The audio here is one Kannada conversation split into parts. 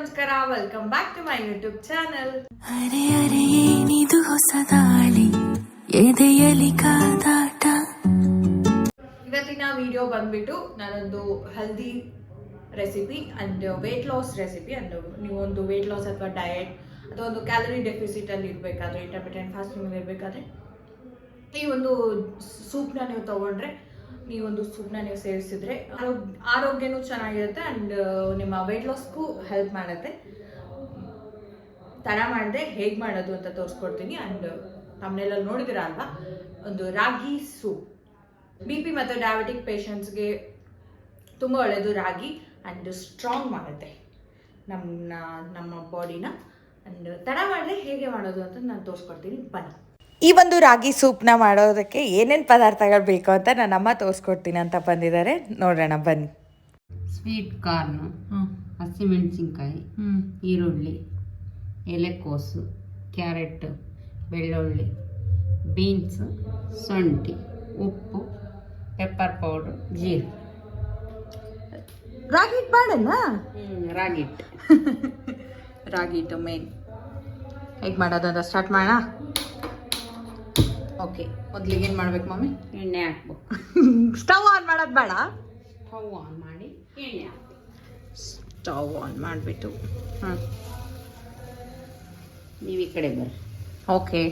ನಮಸ್ಕಾರ welcome back to my YouTube channel ಅರೆ ಅರೆ ಏನಿದು ಹೊಸ ದಾಳಿ? ಎದೆಯಲಿ ಕಾದಾಟ? ಇವತ್ತಿನ ವಿಡಿಯೋ ಬಂದ್ಬಿಟ್ಟು ನಾನೊಂದು healthy recipe and weight loss recipe and ನೀವೊಂದು ವೆಯ್ಟ್ ಲಾಸ್ ಅಥವಾ ಡಯಟ್ ಅಥವಾ ಒಂದು ಕ್ಯಾಲರಿ ಡೆಫಿಸಿಟ್ ಅಲ್ಲಿ ಇರಬೇಕಾದ್ರೆ ಇಂಟರ್ಮಿಟೆಂಟ್ ಫಾಸ್ಟಿಂಗ್ ಇರಬೇಕಾದ್ರೆ ಈ ಒಂದು ಸೂಪ್ನ ನೀವು ತಗೊಂಡ್ರೆ ನೀವೊಂದು ಸೂಪ್ನ ನೀವು ಸೇವಿಸಿದ್ರೆ ಆರೋಗ್ಯ ಆರೋಗ್ಯನೂ ಚೆನ್ನಾಗಿರುತ್ತೆ ಅಂಡ್ ನಿಮ್ಮ ವೆಯ್ಟ್ ಲಾಸ್ಗೂ ಹೆಲ್ಪ್ ಮಾಡುತ್ತೆ. ತಡ ಮಾಡದೆ ಹೇಗೆ ಮಾಡೋದು ಅಂತ ತೋರಿಸ್ಕೊಡ್ತೀನಿ ಅಂಡ್ ತಮ್ಮನೆಲ್ಲ ನೋಡಿದಿರ ಅಲ್ವಾ? ಒಂದು ರಾಗಿ ಸೂಪ್. ಬಿ ಪಿ ಮತ್ತು ಡಯಾಬಿಟಿಕ್ ಪೇಷಂಟ್ಸ್ಗೆ ತುಂಬ ಒಳ್ಳೆಯದು ರಾಗಿ ಆ್ಯಂಡ್ ಸ್ಟ್ರಾಂಗ್ ಮಾಡುತ್ತೆ ನಮ್ಮ ನಮ್ಮ ಬಾಡಿನ ಆ್ಯಂಡ್ ತಡ ಮಾಡಿದ್ರೆ ಹೇಗೆ ಮಾಡೋದು ಅಂತ ನಾನು ತೋರಿಸ್ಕೊಡ್ತೀನಿ. ಬನ್ನಿ. ಈ ಒಂದು ರಾಗಿ ಸೂಪ್ನ ಮಾಡೋದಕ್ಕೆ ಏನೇನು ಪದಾರ್ಥಗಳು ಬೇಕು ಅಂತ ನನ್ನ ಅಮ್ಮ ತೋರಿಸ್ಕೊಡ್ತೀನಿ ಅಂತ ಬಂದಿದ್ದಾರೆ. ನೋಡೋಣ ಬನ್ನಿ. ಸ್ವೀಟ್ ಕಾರ್ನು ಹಸಿಮೆಣಸಿನ್ಕಾಯಿ ಈರುಳ್ಳಿ ಎಲೆಕೋಸು ಕ್ಯಾರೆಟ್ ಬೆಳ್ಳುಳ್ಳಿ ಬೀನ್ಸ್ ಶುಂಠಿ ಉಪ್ಪು ಪೆಪ್ಪರ್ ಪೌಡ್ರ್ ಜೀರಿಗೆ ರಾಗಿ ಹಿಟ್ಟು ಹ್ಞೂ ರಾಗಿ ಹಿಟ್ಟು. ರಾಗಿ ಹಿಟ್ಟು ಮೇನ್. ಹೇಗೆ ಮಾಡೋದಂತ ಸ್ಟಾರ್ಟ್ ಮಾಡೋಣ? ಓಕೆ ಮೊದಲಿಗೆ ಏನು ಮಾಡ್ಬೇಕು ಮಮ್ಮಿ ಎಣ್ಣೆ ಹಾಕ್ಬೇಕು. ಸ್ಟವ್ ಆನ್ ಮಾಡೋದು ಬೇಡ. ಸ್ಟವ್ ಆನ್ ಮಾಡಿ ಎಣ್ಣೆ ಸ್ಟವ್ ಆನ್ ಮಾಡಿಬಿಟ್ಟು. ಹ್ಞೂ ನೀವು ಈ ಕಡೆ ಬರ್ರಿ. ಓಕೆ.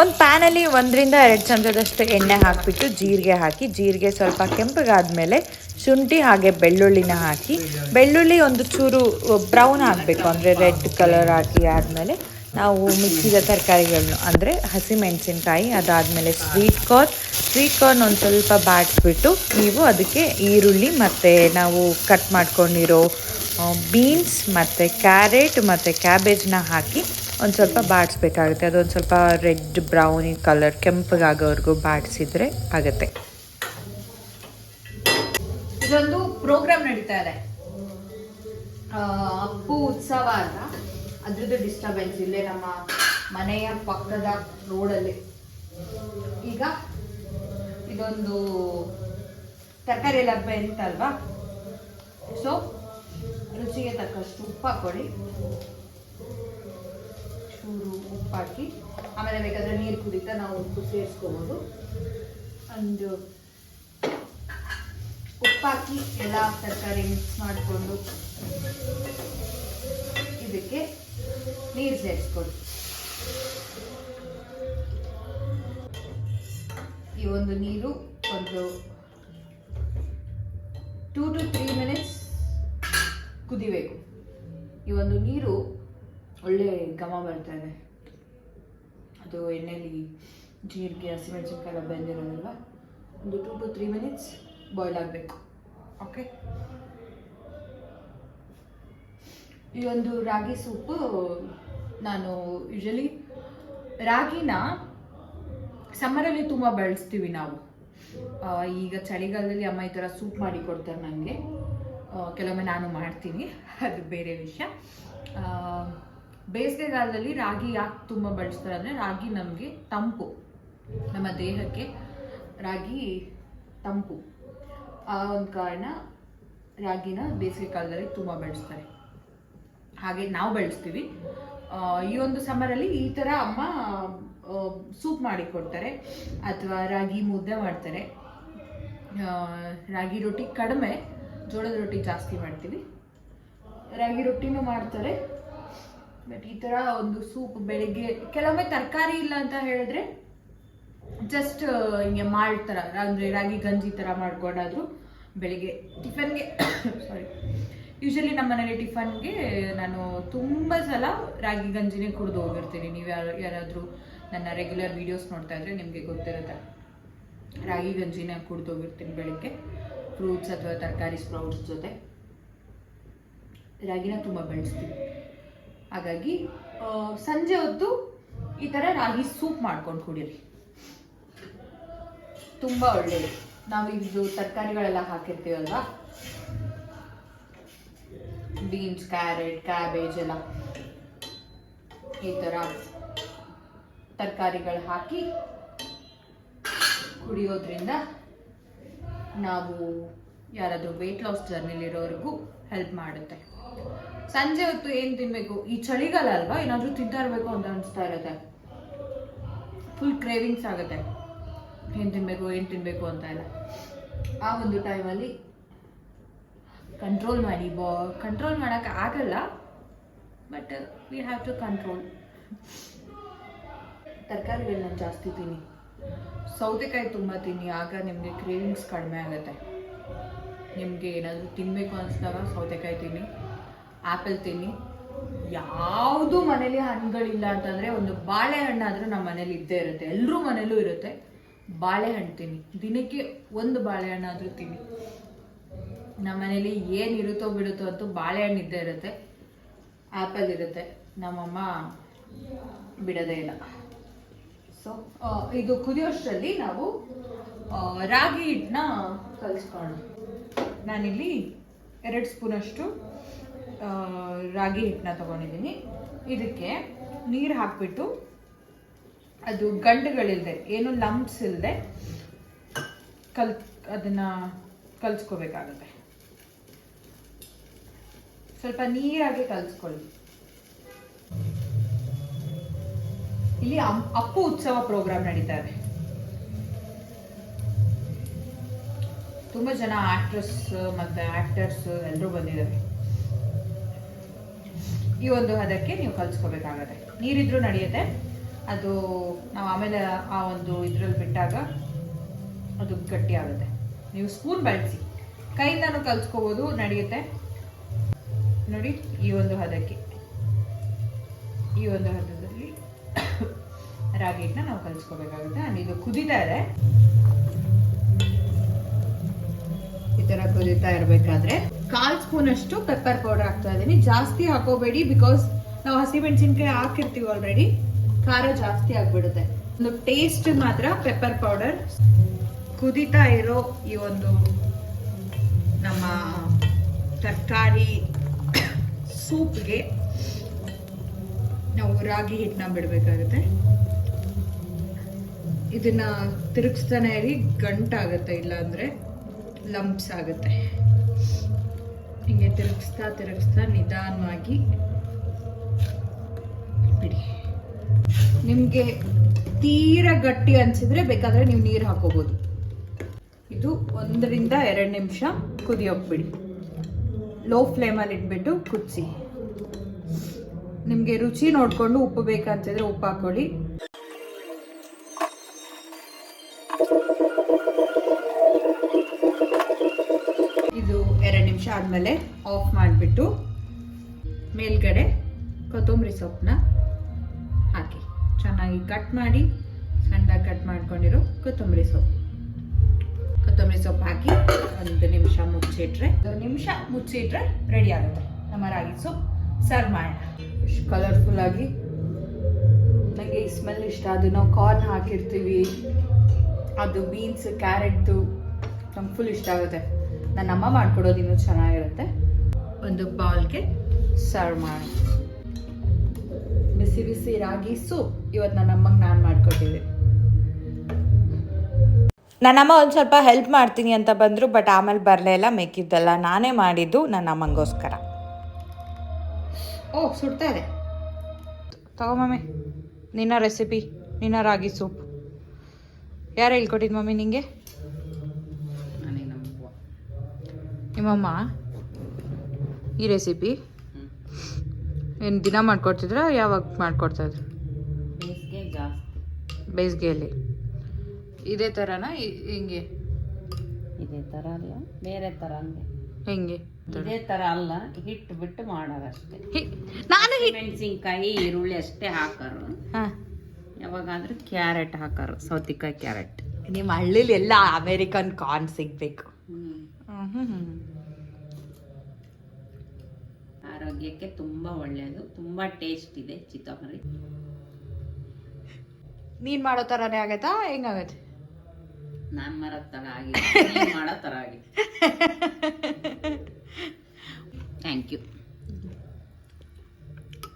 ಒಂದು ಪ್ಯಾನಲ್ಲಿ ಒಂದರಿಂದ ಎರಡು ಚಮಚದಷ್ಟು ಎಣ್ಣೆ ಹಾಕಿಬಿಟ್ಟು ಜೀರಿಗೆ ಹಾಕಿ ಜೀರಿಗೆ ಸ್ವಲ್ಪ ಕೆಂಪಗಾದ್ಮೇಲೆ ಶುಂಠಿ ಹಾಗೆ ಬೆಳ್ಳುಳ್ಳಿನ ಹಾಕಿ ಬೆಳ್ಳುಳ್ಳಿ ಒಂದು ಚೂರು ಬ್ರೌನ್ ಆಗಬೇಕು ಅಂದರೆ ರೆಡ್ ಕಲರ್ ಹಾಕಿ ಆದಮೇಲೆ ನಾವು ಮಿಕ್ಕಿದ ತರಕಾರಿಗಳನ್ನು, ಅಂದರೆ ಹಸಿಮೆಣಸಿನ್ಕಾಯಿ ಅದಾದಮೇಲೆ ಸ್ವೀಟ್ ಕಾರ್ನ್ ಸ್ವೀಟ್ ಕಾರ್ನ್ ಒಂದು ಸ್ವಲ್ಪ ಬಾಡಿಸ್ಬಿಟ್ಟು ನೀವು ಅದಕ್ಕೆ ಈರುಳ್ಳಿ ಮತ್ತು ನಾವು ಕಟ್ ಮಾಡ್ಕೊಂಡಿರೋ ಬೀನ್ಸ್ ಮತ್ತು ಕ್ಯಾರೆಟ್ ಮತ್ತು ಕ್ಯಾಬೇಜ್ನ ಹಾಕಿ ಒಂದು ಸ್ವಲ್ಪ ಬಾಡಿಸ್ಬೇಕಾಗುತ್ತೆ ಅದೊಂದು ಸ್ವಲ್ಪ ರೆಡ್ ಬ್ರೌನ್ ಕಲರ್ ಕೆಂಪಗಾಗೋವರೆಗೂ ಬಾಡಿಸಿದ್ರೆ ಆಗುತ್ತೆ. ಇದೊಂದು ಪ್ರೋಗ್ರಾಮ್ ನಡೀತಾ ಇದೆ. ಅಪ್ಪು ಉತ್ಸವ ಅಂತ. ಅದ್ರದ್ದು ಡಿಸ್ಟರ್ಬೆನ್ಸ್ ಇಲ್ಲೇ ನಮ್ಮ ಮನೆಯ ಪಕ್ಕದ ರೋಡಲ್ಲಿ. ಈಗ ಇದೊಂದು ತರಕಾರಿ ಲಭ್ಯ ಬೆಂತಲ್ವಾ ಸೊ ರುಚಿಗೆ ತಕ್ಕಷ್ಟು ಉಪ್ಪು ಹಾಕೊಳ್ಳಿ ಚೂರು ಉಪ್ಪು ಹಾಕಿ, ಆಮೇಲೆ ಬೇಕಾದ್ರೆ ನೀರು ಕುಡಿತಾ ನಾವು ಉಪ್ಪು ಸೇರಿಸ್ಕೋಬೋದು. ಒಂದು ಉಪ್ಪಾಕಿ ಎಲ್ಲ ತರಕಾರಿ ಮಿಕ್ಸ್ ಮಾಡಿಕೊಂಡು ಇದಕ್ಕೆ ನೀರು ಸೇರಿಸ್ಕೊಳ್ಳಿ ಈ ಒಂದು ನೀರು ಒಂದು ಟೂ ಟು ತ್ರೀ ಮಿನಿಟ್ಸ್ ಕುದಿಬೇಕು. ಈ ಒಂದು ನೀರು ಒಳ್ಳೆ ಘಮ ಬರ್ತಾ ಇದೆ. ಅದು ಎಣ್ಣೆಲಿ ಜೀರಿಗೆ, ಹಸಿಮೆಣಸಿನ್ಕಾಯಿ ಎಲ್ಲ ಒಂದು two to three minutes boil ಆಗಬೇಕು. ಓಕೆ ಈ ಒಂದು ರಾಗಿ ಸೂಪು ನಾನು ಯೂಶಲಿ ರಾಗಿನ ಸಮ್ಮರಲ್ಲಿ ತುಂಬ ಬಳಸ್ತೀವಿ ನಾವು. ಈಗ ಚಳಿಗಾಲದಲ್ಲಿ ಅಮ್ಮ ಈ ಥರ ಸೂಪ್ ಮಾಡಿ ಕೊಡ್ತಾರೆ ನನಗೆ ಕೆಲವೊಮ್ಮೆ ನಾನು ಮಾಡ್ತೀನಿ. ಅದು ಬೇರೆ ವಿಷಯ. ಬೇಸಿಗೆಗಾಲದಲ್ಲಿ ರಾಗಿ ಯಾಕೆ ತುಂಬ ಬಳಸ್ತಾರೆ ಅಂದರೆ ರಾಗಿ ನಮಗೆ ತಂಪು. ನಮ್ಮ ದೇಹಕ್ಕೆ ರಾಗಿ ತಂಪು. ಆ, ಒಂದು ಕಾರಣ ರಾಗಿನ ಬೇಸಿಗೆ ಕಾಲದಲ್ಲಿ ತುಂಬ ಬೆಳೆಸ್ತಾರೆ. ಹಾಗೆ ನಾವು ಬೆಳೆಸ್ತೀವಿ. ಈ ಒಂದು ಸಮ್ಮರಲ್ಲಿ ಈ ಥರ ಅಮ್ಮ ಸೂಪ್ ಮಾಡಿ ಕೊಡ್ತಾರೆ ಅಥವಾ ರಾಗಿ ಮುದ್ದೆ ಮಾಡ್ತಾರೆ. ರಾಗಿ ರೊಟ್ಟಿ ಕಡಿಮೆ, ಜೋಳದ ರೊಟ್ಟಿ ಜಾಸ್ತಿ ಮಾಡ್ತೀವಿ. ರಾಗಿ ರೊಟ್ಟಿನೂ ಮಾಡ್ತಾರೆ. ಬಟ್ ಈ ಥರ ಒಂದು ಸೂಪ್ ಬೆಳಿಗ್ಗೆ, ಕೆಲವೊಮ್ಮೆ ತರಕಾರಿ ಇಲ್ಲ ಅಂತ ಹೇಳಿದ್ರೆ ಜಸ್ಟ್ ಹಿಂಗೆ ಮಾಡ್ತಾರ ಅಂದರೆ ರಾಗಿ ಗಂಜಿ ಥರ ಮಾಡ್ಕೊಂಡಾದ್ರು ಬೆಳಿಗ್ಗೆ ಟಿಫನ್ಗೆ ಸಾರಿ ಯೂಶಲಿ ನಮ್ಮ ಮನೇಲಿ ಟಿಫನ್ಗೆ ನಾನು ತುಂಬ ಸಲ ರಾಗಿ ಗಂಜಿನೇ ಕುಡಿದು ಹೋಗಿರ್ತೀನಿ. ನೀವು ಯಾರು, ಯಾರಾದರೂ ನನ್ನ ರೆಗ್ಯುಲರ್ ವೀಡಿಯೋಸ್ ನೋಡ್ತಾ ಇದ್ರೆ ನಿಮಗೆ ಗೊತ್ತಿರುತ್ತೆ. ರಾಗಿ ಗಂಜಿನ ಕುಡಿದು ಹೋಗಿರ್ತೀನಿ ಬೆಳಿಗ್ಗೆ. ಫ್ರೂಟ್ಸ್ ಅಥವಾ ತರಕಾರಿ ಸ್ಪ್ರೌಟ್ಸ್ ಜೊತೆ. ರಾಗಿನ ತುಂಬ ಬೆಳೆಸ್ತೀನಿ. ಹಾಗಾಗಿ ಸಂಜೆ ಹೊತ್ತು ಈ ಥರ ರಾಗಿ ಸೂಪ್ ಮಾಡ್ಕೊಂಡು ಕುಡೀರಿ. ತುಂಬ ಒಳ್ಳೆಯದು ನಾವು ಇದು ತರಕಾರಿಗಳೆಲ್ಲ ಹಾಕಿರ್ತೀವಲ್ವಾ? ಬೀನ್ಸ್ ಕ್ಯಾರೆಟ್ ಕ್ಯಾಬೇಜ್ ಎಲ್ಲ. ಈ ಥರ ತರಕಾರಿಗಳು ಹಾಕಿ ಕುಡಿಯೋದ್ರಿಂದ ನಾವು ಯಾರಾದರೂ ವೆಯ್ಟ್ ಲಾಸ್ ಜರ್ನಿಲಿರೋರಿಗೂ ಹೆಲ್ಪ್ ಮಾಡುತ್ತೆ. ಸಂಜೆ ಹೊತ್ತು ಏನು ತಿನ್ನಬೇಕು ಈ ಚಳಿಗಾಲ ಅಲ್ವಾ ಏನಾದ್ರೂ ತಿಂತಾ ಇರಬೇಕು ಅಂತ ಅನಿಸ್ತಾ ಇರುತ್ತೆ. ಫುಲ್ ಕ್ರೇವಿಂಗ್ಸ್ ಆಗುತ್ತೆ. ಏನು ತಿನ್ನಬೇಕು ಏನು ತಿನ್ನಬೇಕು ಅಂತ ಎಲ್ಲ. ಆ ಒಂದು ಟೈಮಲ್ಲಿ ಕಂಟ್ರೋಲ್ ಮಾಡಿ, ಬಾ ಕಂಟ್ರೋಲ್ ಮಾಡೋಕೆ ಆಗಲ್ಲ but we have to control ತರಕಾರಿಗಳನ್ನ ಜಾಸ್ತಿ ತಿನ್ನಿ. ಸೌತೆಕಾಯಿ ತುಂಬ ತಿನ್ನಿ, ಆಗ ನಿಮಗೆ ಕ್ರೇವಿಂಗ್ಸ್ ಕಡಿಮೆ ಆಗುತ್ತೆ. ನಿಮಗೆ ಏನಾದರೂ ತಿನ್ನಬೇಕು ಅನಿಸಿದಾಗ ಸೌತೆಕಾಯಿ ತಿನ್ನಿ ಆ್ಯಪಲ್ ತಿನ್ನಿ. ಯಾವುದು ಮನೇಲಿ ಹಣ್ಣುಗಳಿಲ್ಲ ಅಂತಂದರೆ ಒಂದು ಬಾಳೆಹಣ್ಣಾದರೂ ನಮ್ಮ ಮನೇಲಿ ಇದ್ದೇ ಇರುತ್ತೆ. ಎಲ್ಲರೂ ಮನೇಲೂ ಇರುತ್ತೆ. ಬಾಳೆಹಣ್ಣು ತಿನ್ನಿ. ದಿನಕ್ಕೆ ಒಂದು ಬಾಳೆಹಣ್ಣಾದರೂ ತಿನ್ನಿ. ನಮ್ಮ ಮನೇಲಿ ಏನು ಇರುತ್ತೋ ಬಿಡುತ್ತೋ ಅಂತೂ ಬಾಳೆಹಣ್ಣು ಇದ್ದೇ ಇರುತ್ತೆ. ಆ್ಯಪಲ್ ಇರುತ್ತೆ. ನಮ್ಮಮ್ಮ ಬಿಡೋದೇ ಇಲ್ಲ. ಸೊ ಇದು ಕುದಿಯೋಷ್ಟರಲ್ಲಿ ನಾವು ರಾಗಿ ಹಿಟ್ಟನ್ನ ಕಲಿಸ್ಕೊಳ್ಳೋಣ. ನಾನಿಲ್ಲಿ ಎರಡು ಸ್ಪೂನಷ್ಟು ರಾಗಿ ಹಿಟ್ಟನ್ನ ತಗೊಂಡಿದ್ದೀನಿ. ಇದಕ್ಕೆ ನೀರು ಹಾಕ್ಬಿಟ್ಟು ಅದು ಗಂಟುಗಳಿಲ್ಲದೆ ಏನು ಲಂಪ್ಸ್ ಇಲ್ಲದೆ ಕಲ್, ಅದನ್ನು ಕಲಿಸ್ಕೋಬೇಕಾಗುತ್ತೆ. ಸ್ವಲ್ಪ ನೀರಾಗಿ ಕಲಿಸ್ಕೊಳ್ಳಿ. ಇಲ್ಲಿ ಅಪ್ಪು ಉತ್ಸವ ಪ್ರೋಗ್ರಾಮ್ ನಡೀತಾ ಇದೆ. ತುಂಬಾ ಜನ ಆಕ್ಟ್ರೆಸ್ ಮತ್ತೆ ಆಕ್ಟರ್ಸ್ ಎಲ್ಲರೂ ಬಂದಿದ್ದಾರೆ. ಈ ಒಂದು ಹದಕ್ಕೆ ನೀವು ಕಲ್ಸ್ಕೋಬೇಕಾಗತ್ತೆ. ನೀರಿದ್ರೂ ನಡೆಯುತ್ತೆ. ಅದು ನಾವು ಆಮೇಲೆ ಆ ಒಂದು ಇದ್ರಲ್ಲಿ ಬಿಟ್ಟಾಗ ಅದು ಗಟ್ಟಿ ಆಗುತ್ತೆ ನೀವು ಸ್ಪೂನ್ ಬಳಸಿ. ಕೈಯಿಂದನೂ ಕಲ್ಸ್ಕೋಬೋದು, ನಡೆಯುತ್ತೆ. ನೋಡಿ, ಈ ಒಂದು ಹದಕ್ಕೆ. ಈ ಒಂದು ಹದದಲ್ಲಿ ರಾಗಿ ಹಿಟ್ಟನ್ನ ನಾವು ಕಲಿಸ್ಕೋಬೇಕಾಗುತ್ತೆ. ಆ್ಯಂಡ್ ಇದು ಕುದೀತಾ ಇದೆ. ಈ ಥರ ಕುದೀತಾ ಇರಬೇಕಾದ್ರೆ ಕಾಲ್ ಸ್ಪೂನ್ ಅಷ್ಟು ಪೆಪ್ಪರ್ ಪೌಡರ್ ಹಾಕ್ತಾ ಇದ್ದೀನಿ. ಜಾಸ್ತಿ ಹಾಕೋಬೇಡಿ ಬಿಕಾಸ್ ನಾವು ಹಸಿಮೆಣಸಿನ್ಕಾಯಿ ಹಾಕಿರ್ತೀವಿ ಆಲ್ರೆಡಿ ಖಾರ ಜಾಸ್ತಿ ಆಗಿಬಿಡುತ್ತೆ. ಒಂದು ಟೇಸ್ಟ್ ಮಾತ್ರ ಪೆಪ್ಪರ್ ಪೌಡರ್ ಕುದೀತಾ ಇರೋ ಈ ಒಂದು ನಮ್ಮ ತರಕಾರಿ ಸೂಪ್ಗೆ ನಾವು ರಾಗಿ ಹಿಟ್ಟನ್ನ ಬಿಡಬೇಕಾಗುತ್ತೆ. ಇದನ್ನ ತಿರುಗಿಸ್ತಾನೆ ಇರಿ ಗಂಟಾಗುತ್ತೆ ಇಲ್ಲಾಂದ್ರೆ ಲಂಪ್ಸ್ ಆಗುತ್ತೆ. ಹಿಂಗೆ ತಿರುಗಿಸ್ತಾ ತಿರುಗಿಸ್ತಾ ನಿಧಾನವಾಗಿ ಬಿಡಿ. ನಿಮಗೆ ತೀರ ಗಟ್ಟಿ ಅನ್ಸಿದ್ರೆ ಬೇಕಾದ್ರೆ ನೀವು ನೀರು ಹಾಕೋಬಹುದು ಇದು ಒಂದರಿಂದ ಎರಡು ನಿಮಿಷ ಕುದಿಯೋಗ್ಬಿಡಿ ಲೋ ಫ್ಲೇಮಲ್ಲಿ ಇಟ್ಬಿಟ್ಟು ಕುದಿಸಿ. ನಿಮಗೆ ರುಚಿ ನೋಡಿಕೊಂಡು ಉಪ್ಪು ಬೇಕಂತಿದ್ರೆ ಉಪ್ಪು ಹಾಕೊಳ್ಳಿ. ಇದು ಎರಡು ನಿಮಿಷ ಆದಮೇಲೆ ಆಫ್ ಮಾಡಿಬಿಟ್ಟು ಮೇಲ್ಗಡೆ ಕೊತ್ತಂಬರಿ ಸೊಪ್ಪನ್ನ ಹಾಕಿ. ಚೆನ್ನಾಗಿ ಕಟ್ ಮಾಡಿ, ಸಣ್ಣದಾಗಿ ಕಟ್ ಮಾಡ್ಕೊಂಡಿರೋ ಕೊತ್ತಂಬರಿ ಸೊಪ್ಪು. ಕೊತ್ತಂಬರಿ ಸೊಪ್ಪು ಹಾಕಿ ಒಂದು ನಿಮಿಷ ಮುಚ್ಚಿಟ್ರೆ, ಒಂದು ನಿಮಿಷ ಮುಚ್ಚಿಟ್ರೆ ರೆಡಿ ಆಗುತ್ತೆ. ನಮ್ಮ ರಾಗಿ ಸೊಪ್ಪು ಸರ್ವ್ ಮಾಡೋಣ. ಕಲರ್ಫುಲ್ ಆಗಿ. ನನಗೆ ಈ ಸ್ಮೆಲ್ ಇಷ್ಟ. ಅದು ನಾವು ಕಾರ್ನ್ ಹಾಕಿರ್ತೀವಿ. ಅದು ಬೀನ್ಸ್ ಕ್ಯಾರೆಟ್ದು ನಮ್ಗೆ ಫುಲ್ ಇಷ್ಟ ಆಗುತ್ತೆ. ನನ್ನ ಅಮ್ಮ ಮಾಡ್ಕೊಡೋದು ಇನ್ನೂ ಚೆನ್ನಾಗಿರುತ್ತೆ. ಒಂದು ಬೌಲ್ಗೆ ಸರ್ವ್ ಮಾಡಿ. ಬಿಸಿ ಬಿಸಿ ರಾಗಿ ಸೂಪ್ ಇವತ್ತು ನನ್ನ ಅಮ್ಮಂಗೆ ನಾನು ಮಾಡ್ಕೊಟ್ಟಿದ್ದೆ. ನನ್ನಮ್ಮ ಒಂದು ಸ್ವಲ್ಪ ಹೆಲ್ಪ್ ಮಾಡ್ತೀನಿ ಅಂತ ಬಂದರು ಬಟ್ ಆಮೇಲೆ ಬರಲೇ ಇಲ್ಲ. ಮೆಕ್ಕಿದ್ದೆಲ್ಲ ನಾನೇ ಮಾಡಿದ್ದು ನನ್ನ ಅಮ್ಮಂಗೋಸ್ಕರ. ಓ ಸುಡ್ತಾ ಇದೆ. ತಗೋ ಮಮ್ಮಿ. ನಿನ್ನ ರೆಸಿಪಿ ನಿನ್ನ ರಾಗಿ ಸೂಪ್ ಯಾರು ಹೇಳ್ಕೊಟ್ಟಿದ್ದು ಮಮ್ಮಿ ನಮ್ಮ ನಿಮ್ಮಮ್ಮ? ಈ ರೆಸಿಪಿ ಏನು ದಿನ ಮಾಡ್ಕೊಡ್ತಿದ್ರ? ಯಾವಾಗ ಮಾಡ್ಕೊಡ್ತಾ ಇದ್ರು? ಬೇಸಿಗೆ ಜಾಸ್ತಿ. ಬೇಸಿಗೆಯಲ್ಲಿ. ಇದೇ ಥರನಾ ಹಿಂಗೆ? ಇದೇ ಥರ ಅಲ್ಲ ಬೇರೆ ಥರ ಹಂಗೆ ಹೆಂಗೆ? ಇದೇ ತರ ಅಲ್ಲ ಹಿಟ್ಟು ಬಿಟ್ಟು ಮಾಡೋದಷ್ಟೇ. ನಾನು ಮೆಣಸಿನ್ಕಾಯಿ ಈರುಳ್ಳಿ ಅಷ್ಟೇ ಹಾಕೋರು. ಯಾವಾಗಾದ್ರೂ ಕ್ಯಾರೆಟ್ ಹಾಕೋರು ಸೌತಿಕಾಯಿ ಕ್ಯಾರೆಟ್. ನಿಮ್ಮ ಹಳ್ಳಿಲಿ ಎಲ್ಲ ಅಮೇರಿಕನ್ ಕಾರ್ನ್ ಸಿಗ್ಬೇಕು. ಆರೋಗ್ಯಕ್ಕೆ ತುಂಬ ಒಳ್ಳೆಯದು ತುಂಬ ಟೇಸ್ಟ್ ಇದೆ ಚಿತ್ತಮರಿ. ನೀನ್ ಮಾಡೋ ಥರನೇ ಆಗತ್ತಾ ಹೆಂಗಾಗತ್ತೆ ನಾನು ಮಾಡೋ ಥರ ಆಗಿದೆ ಮಾಡೋ ಥರ ಆಗಿದೆ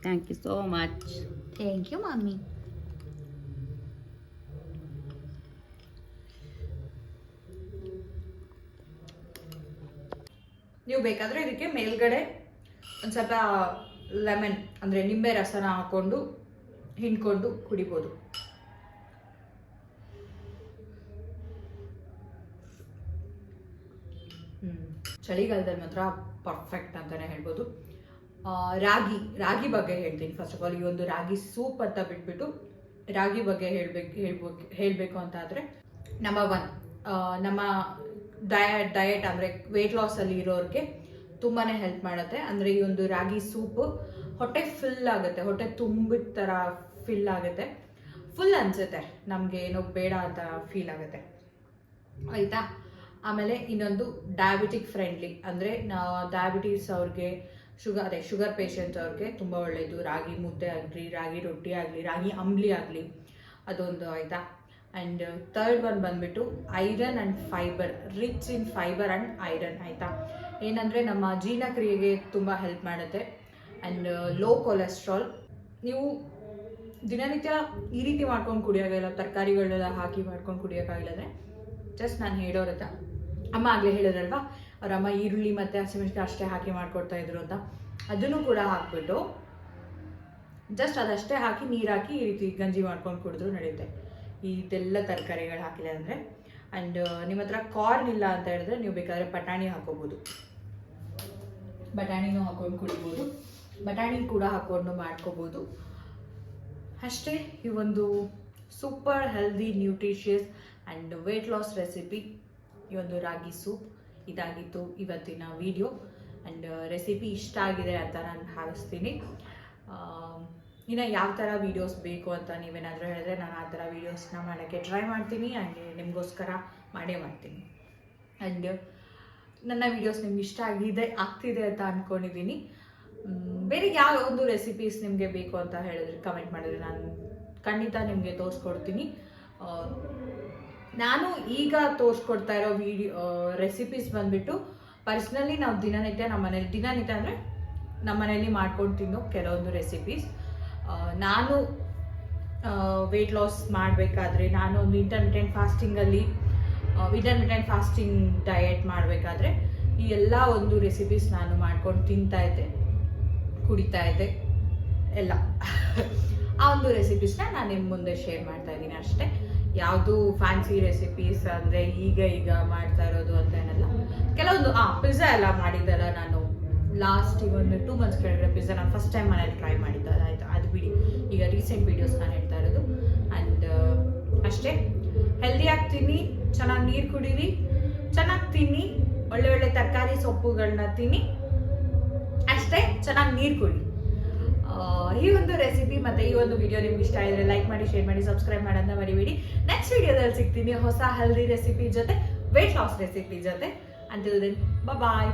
thank you so much thank you mummy ನೀವು ಬೇಕಾದ್ರೆ ಇದಕ್ಕೆ ಮೇಲ್ಗಡೆ ಒಂದು ಸ್ವಲ್ಪ ಲೆಮನ್ ಅಂದರೆ ನಿಂಬೆ ರಸನ ಹಾಕ್ಕೊಂಡು ಹಿಂಡ್ಕೊಂಡು ಕುಡಿಬೋದು. ಹ್ಮ್. ಚಳಿಗಾಲದಲ್ಲಿ ಮಾತ್ರ ಪರ್ಫೆಕ್ಟ್ ಅಂತಾನೆ ಹೇಳ್ಬೋದು. ರಾಗಿ ರಾಗಿ ಬಗ್ಗೆ ಹೇಳ್ತೀನಿ. ಫಸ್ಟ್ ಆಫ್ ಆಲ್ ಈ ಒಂದು ರಾಗಿ ಸೂಪ್ ಅಂತ ಬಿಟ್ಬಿಟ್ಟು ರಾಗಿ ಬಗ್ಗೆ ಹೇಳ್ಬೇಕು ಹೇಳ್ಬೇಕು, ಹೇಳಬೇಕು ಅಂತ ಆದರೆ ನಂಬರ್ ಒನ್ ನಮ್ಮ ಡಯಟ್ ಡಯಟ್ ಅಂದರೆ ವೆಯ್ಟ್ ಲಾಸಲ್ಲಿ ಇರೋರಿಗೆ ತುಂಬಾ ಹೆಲ್ಪ್ ಮಾಡುತ್ತೆ. ಅಂದರೆ ಈ ಒಂದು ರಾಗಿ ಸೂಪು ಹೊಟ್ಟೆ ಫಿಲ್ ಆಗುತ್ತೆ. ಹೊಟ್ಟೆ ತುಂಬಿದ ಥರ ಫಿಲ್ ಆಗುತ್ತೆ. ಫುಲ್ ಅನಿಸುತ್ತೆ. ನಮಗೆ ಏನೋ ಬೇಡ ಅಂತ ಫೀಲ್ ಆಗುತ್ತೆ. ಆಯಿತಾ? ಆಮೇಲೆ ಇನ್ನೊಂದು ಡಯಾಬಿಟಿಕ್ ಫ್ರೆಂಡ್ಲಿ ಅಂದರೆ ಡಯಾಬಿಟೀಸ್ ಅವ್ರಿಗೆ ಶುಗರ್, ಅದೇ ಶುಗರ್ ಪೇಷಂಟ್ ಅವ್ರಿಗೆ ತುಂಬ ಒಳ್ಳೆಯದು ರಾಗಿ ಮುದ್ದೆ ಆಗಲಿ, ರಾಗಿ ರೊಟ್ಟಿ ಆಗಲಿ, ರಾಗಿ ಅಂಬ್ಲಿ ಆಗಲಿ, ಅದೊಂದು ಆಯಿತಾ? ಆ್ಯಂಡ್ ತರ್ಡ್ ಒನ್ ಬಂದ್ಬಿಟ್ಟು iron and fibre rich in fibre and iron ಆಯಿತಾ? ಏನಂದರೆ ನಮ್ಮ ಜೀರ್ಣಕ್ರಿಯೆಗೆ ತುಂಬ ಹೆಲ್ಪ್ ಮಾಡುತ್ತೆ. ಆ್ಯಂಡ್ ಲೋ ಕೊಲೆಸ್ಟ್ರಾಲ್ ನೀವು ದಿನನಿತ್ಯ ಈ ರೀತಿ ಮಾಡ್ಕೊಂಡು ಕುಡಿಯೋಕ್ಕಾಗಿಲ್ಲ ತರಕಾರಿಗಳನ್ನೆಲ್ಲ ಹಾಕಿ ಮಾಡ್ಕೊಂಡು ಕುಡಿಯೋಕ್ಕಾಗಿಲ್ಲ ಅಂದರೆ ಜಸ್ಟ್ ನಾನು ಹೇಳೋರತ್ತ ಅಮ್ಮ ಆಗಲೇ ಹೇಳಿದ್ರಲ್ವಾ? ಅವ್ರ ಅಮ್ಮ ಈರುಳ್ಳಿ ಮತ್ತು ಹಸಿಮೆಣಸಿನ ಅಷ್ಟೇ ಹಾಕಿ ಮಾಡ್ಕೊಡ್ತಾ ಇದ್ರು ಅಂತ. ಅದನ್ನು ಕೂಡ ಹಾಕ್ಬಿಟ್ಟು ಜಸ್ಟ್ ಅದಷ್ಟೇ ಹಾಕಿ ನೀರು ಹಾಕಿ ಈ ರೀತಿ ಗಂಜಿ ಮಾಡ್ಕೊಂಡು ಕುಡಿದ್ರು ನಡೆಯುತ್ತೆ. ಇದೆಲ್ಲ ತರಕಾರಿಗಳು ಹಾಕಿಲ್ಲ ಅಂದರೆ. ಆ್ಯಂಡ್ ನಿಮ್ಮ ಹತ್ರ ಕಾರ್ನ್ ಇಲ್ಲ ಅಂತ ಹೇಳಿದ್ರೆ ನೀವು ಬೇಕಾದರೆ ಬಟಾಣಿ ಹಾಕೋಬೋದು. ಬಟಾಣಿನೂ ಹಾಕೊಂಡು ಕುಡಿಬೋದು. ಬಟಾಣಿ ಕೂಡ ಹಾಕೊಂಡು ಮಾಡ್ಕೋಬೋದು. ಅಷ್ಟೇ, ಈ ಒಂದು super healthy nutritious and weight loss recipe ಈ ಒಂದು ರಾಗಿ ಸೂಪ್ ಇದಾಗಿತ್ತು ಇವತ್ತಿನ ವಿಡಿಯೋ ಆ್ಯಂಡ್ ರೆಸಿಪಿ ಇಷ್ಟ ಆಗಿದೆ ಅಂತ ನಾನು ಭಾವಿಸ್ತೀನಿ. ಇನ್ನು ಯಾವ ಥರ ವೀಡಿಯೋಸ್ ಬೇಕು ಅಂತ ನೀವೇನಾದರೂ ಹೇಳಿದ್ರೆ ನಾನು ಆ ಥರ ವೀಡಿಯೋಸ್ನ ಮಾಡೋಕ್ಕೆ ಟ್ರೈ ಮಾಡ್ತೀನಿ ಆ್ಯಂಡ್ ನಿಮಗೋಸ್ಕರ ಮಾಡೇ ಮಾಡ್ತೀನಿ. ಆ್ಯಂಡ್ ನನ್ನ ವೀಡಿಯೋಸ್ ನಿಮ್ಗೆ ಇಷ್ಟ ಆಗಿದೆ, ಆಗ್ತಿದೆ ಅಂತ ಅಂದ್ಕೊಂಡಿದ್ದೀನಿ ಬೇರೆ ಯಾವ ಒಂದು ರೆಸಿಪೀಸ್ ನಿಮಗೆ ಬೇಕು ಅಂತ ಹೇಳಿದ್ರೆ ಕಮೆಂಟ್ ಮಾಡಿದ್ರೆ ನಾನು ಖಂಡಿತ ನಿಮಗೆ ತೋರಿಸ್ಕೊಡ್ತೀನಿ. ನಾನು ಈಗ ತೋರಿಸ್ಕೊಡ್ತಾ ಇರೋ ವಿಡಿಯೋ ರೆಸಿಪೀಸ್ ಬಂದ್ಬಿಟ್ಟು ಪರ್ಸ್ನಲಿ ನಾವು ದಿನನಿತ್ಯ ನಮ್ಮ ಮನೇಲಿ ದಿನನಿತ್ಯ ಅಂದರೆ ನಮ್ಮ ಮನೇಲಿ ಮಾಡ್ಕೊಂಡು ತಿನ್ನೋ ಕೆಲವೊಂದು ರೆಸಿಪೀಸ್ ನಾನು ವೆಯ್ಟ್ ಲಾಸ್ ಮಾಡಬೇಕಾದ್ರೆ ನಾನು ಒಂದು ಇಂಟರ್ಮಿಟೆಂಟ್ ಫಾಸ್ಟಿಂಗಲ್ಲಿ ಇಂಟರ್ಮಿಟೆಂಟ್ ಫಾಸ್ಟಿಂಗ್ ಡಯಟ್ ಮಾಡಬೇಕಾದ್ರೆ ಈ ಎಲ್ಲ ಒಂದು ರೆಸಿಪೀಸ್ ನಾನು ಮಾಡ್ಕೊಂಡು ತಿಂತಾ ಇದ್ದೆ, ಕುಡಿತಾ ಇದ್ದೆ, ಎಲ್ಲ. ಆ ಒಂದು ರೆಸಿಪೀಸ್ನ ನಾನು ನಿಮ್ಮ ಮುಂದೆ ಶೇರ್ ಮಾಡ್ತಾ ಇದ್ದೀನಿ ಅಷ್ಟೇ. ಯಾವುದು ಫ್ಯಾನ್ಸಿ ರೆಸಿಪೀಸ್ ಅಂದರೆ ಈಗ ಈಗ ಮಾಡ್ತಾ ಇರೋದು ಅಂತ ಏನಲ್ಲ. ಕೆಲವೊಂದು, ಆ ಪಿಜ್ಜಾ ಎಲ್ಲ ಮಾಡಿದ್ದಲ್ಲ ನಾನು ಲಾಸ್ಟ್ ಈಗ ಒಂದು ಟೂ ಮಂತ್ಸ್ ಕೆಳಗಡೆ ಪಿಜ್ಜಾ ನಾನು ಫಸ್ಟ್ ಟೈಮ್ ಮನೇಲಿ ಟ್ರೈ ಮಾಡಿದ್ದೆ. ಆಯಿತು, ಅದು ಬಿಡಿ. ಈಗ ರೀಸೆಂಟ್ ವೀಡಿಯೋಸ್ ನಾನು ಹೇಳ್ತಾ ಇರೋದು. ಆ್ಯಂಡ್ ಅಷ್ಟೇ. ಹೆಲ್ದಿ ತಿನ್ನಿ, ಚೆನ್ನಾಗಿ ನೀರು ಕುಡೀರಿ, ಚೆನ್ನಾಗಿ ತಿನ್ನಿ, ಒಳ್ಳೆ ಒಳ್ಳೆ ತರಕಾರಿ ಸೊಪ್ಪುಗಳನ್ನ ತಿನ್ನಿ, ಅಷ್ಟೇ, ಚೆನ್ನಾಗಿ ನೀರು ಕುಡಿ. ಈ ಒಂದು ರೆಸಿಪಿ ಮತ್ತೆ ಈ ಒಂದು ವಿಡಿಯೋ ನಿಮ್ಗೆ ಇಷ್ಟ ಆದರೆ ಲೈಕ್ ಮಾಡಿ ಶೇರ್ ಮಾಡಿ ಸಬ್ಸ್ಕ್ರೈಬ್ ಮಾಡೋದನ್ನ ಮರಿಬೇಡಿ. ನೆಕ್ಸ್ಟ್ ವಿಡಿಯೋದಲ್ಲಿ ಸಿಗ್ತೀನಿ ಹೊಸ ಹೆಲ್ದಿ ರೆಸಿಪಿ ಜೊತೆ ವೆಯ್ಟ್ ಲಾಸ್ ರೆಸಿಪಿ ಜೊತೆ. Until then bye